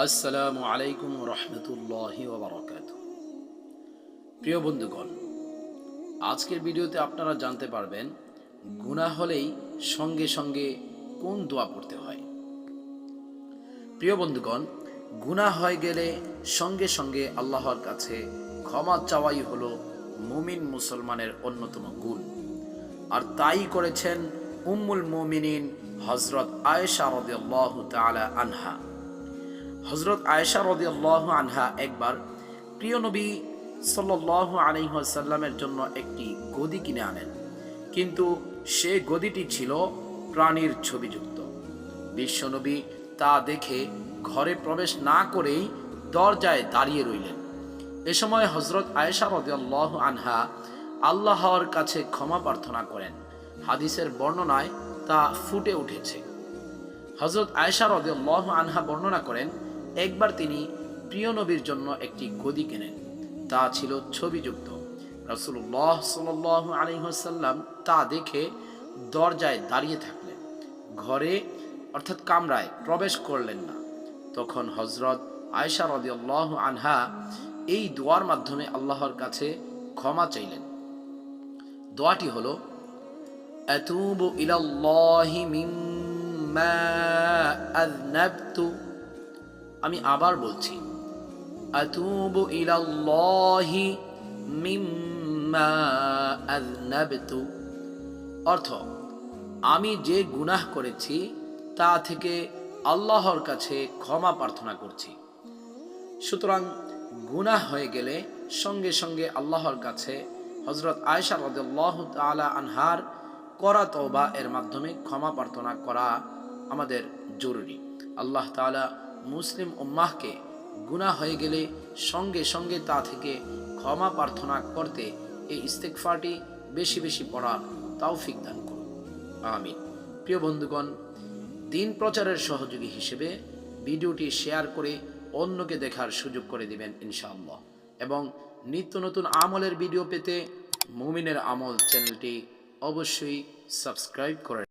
আসসালামু আলাইকুম রহমতুল্লাহ ওবরাকাত প্রিয় বন্ধুগণ, আজকের ভিডিওতে আপনারা জানতে পারবেন, গুনাহ হলেই সঙ্গে সঙ্গে কোন দোয়া পড়তে হয়। প্রিয় বন্ধুগণ, গুনাহ হয়ে গেলে সঙ্গে সঙ্গে আল্লাহর কাছে ক্ষমা চাওয়াই হলো মুমিন মুসলমানের অন্যতম গুণ। আর তাই করেছেন উম্মুল মুমিনিন হজরত আয়েশা রদিয়াল্লাহু আনহা। হজরত আয়েশা রদিয়াল্লাহু আনহা একবার প্রিয় নবী সাল্লাল্লাহু আলাইহি ওয়াসাল্লামের জন্য একটি গদি কিনে আনেন। কিন্তু সে গদিটি ছিল প্রাণীর ছবিযুক্ত। বিশ্বনবী তা দেখে ঘরে প্রবেশ না করেই দরজায় দাঁড়িয়ে রইলেন। এ সময় হজরত আয়েশা রদিয়াল্লাহু আনহা আল্লাহর কাছে ক্ষমা প্রার্থনা করেন। হাদিসের বর্ণনায় তা ফুটে উঠেছে। হজরত আয়েশা রদিয়াল্লাহু আনহা বর্ণনা করেন একবার তিনি প্রিয় নবীর জন্য একটি গদি কেনেন তা ছিল ছবিযুক্ত রসুল্লাহ সাল আলহিহাসাল্লাম তা দেখে দরজায় দাঁড়িয়ে থাকলেন ঘরে অর্থাৎ কামরায় প্রবেশ করলেন না তখন হজরত আয়েশা রদিয়াল্লাহ আনহা এই দোয়ার মাধ্যমে আল্লাহর কাছে ক্ষমা চাইলেন দোয়াটি হলো أتوب إلى الله مما أذنبت আমি আবার বলছি, আতুবু ইলাল্লাহি মিম্মা আযনাবতু। অর্থ, আমি যে গুনাহ করেছি, তা থেকে আল্লাহর কাছে ক্ষমা প্রার্থনা করছি। সুতরাং গুনাহ হয়ে গেলে সঙ্গে সঙ্গে আল্লাহর কাছে হজরত আয়সা রদাল্লাহ তালা আনহার করা তওবা এর মাধ্যমে ক্ষমা প্রার্থনা করা আমাদের জরুরি। আল্লাহ তালা মুসলিম উম্মাহকে গুনাহ হয়ে গেলে সঙ্গে সঙ্গে তা থেকে ক্ষমা প্রার্থনা করতে এই ইস্তেকফাটি বেশি বেশি পড়ার তৌফিক দান করুন। আমিন। প্রিয় বন্ধুগণ, দিন প্রচারের সহযোগী হিসেবে ভিডিওটি শেয়ার করে অন্যকে দেখার সুযোগ করে দিবেন ইনশাআল্লাহ। এবং নিত্য নতুন আমলের ভিডিও পেতে মুমিনের আমল চ্যানেলটি অবশ্যই সাবস্ক্রাইব করে